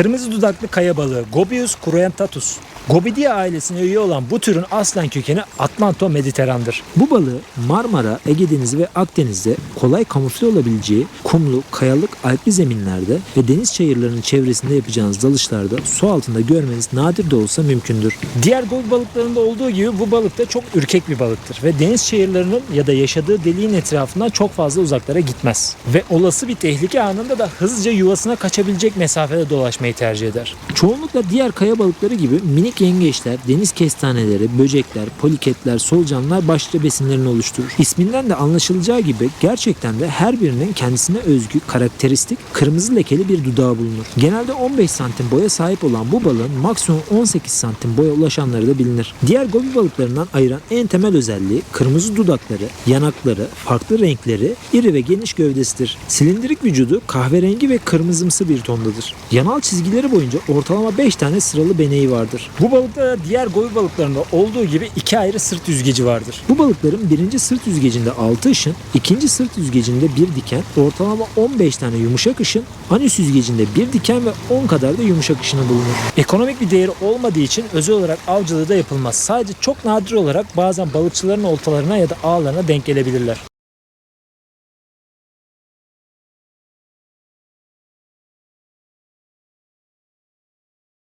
Kırmızı dudaklı kaya balığı Gobius cruentatus. Gobidia ailesine üye olan bu türün aslen kökeni Atlanto-Mediteran'dır. Bu balığı Marmara, Ege Denizi ve Akdeniz'de kolay kamufle olabileceği kumlu, kayalık, alpli zeminlerde ve deniz çayırlarının çevresinde yapacağınız dalışlarda su altında görmeniz nadir de olsa mümkündür. Diğer gobi balıklarında olduğu gibi bu balık da çok ürkek bir balıktır ve deniz çayırlarının ya da yaşadığı deliğin etrafından çok fazla uzaklara gitmez. Ve olası bir tehlike anında da hızlıca yuvasına kaçabilecek mesafede dolaşmayı tercih eder. Çoğunlukla diğer kaya balıkları gibi minik yengeçler, deniz kestaneleri, böcekler, poliketler, solucanlar başlıca besinlerini oluşturur. İsminden de anlaşılacağı gibi gerçekten de her birinin kendisine özgü, karakteristik, kırmızı lekeli bir dudağı bulunur. Genelde 15 santim boya sahip olan bu balığın maksimum 18 santim boya ulaşanları da bilinir. Diğer gobi balıklarından ayıran en temel özelliği kırmızı dudakları, yanakları, farklı renkleri, iri ve geniş gövdesidir. Silindirik vücudu kahverengi ve kırmızımsı bir tondadır. Yanal çizgileri boyunca ortalama 5 tane sıralı beneği vardır. Bu balıkta da diğer gobi balıklarında olduğu gibi iki ayrı sırt yüzgeci vardır. Bu balıkların birinci sırt yüzgecinde 6 ışın, ikinci sırt yüzgecinde bir diken, ortalama 15 tane yumuşak ışın, anüs yüzgecinde bir diken ve 10 kadar da yumuşak ışını bulunur. Ekonomik bir değeri olmadığı için özel olarak avcılığı da yapılmaz. Sadece çok nadir olarak bazen balıkçıların oltalarına ya da ağlarına denk gelebilirler.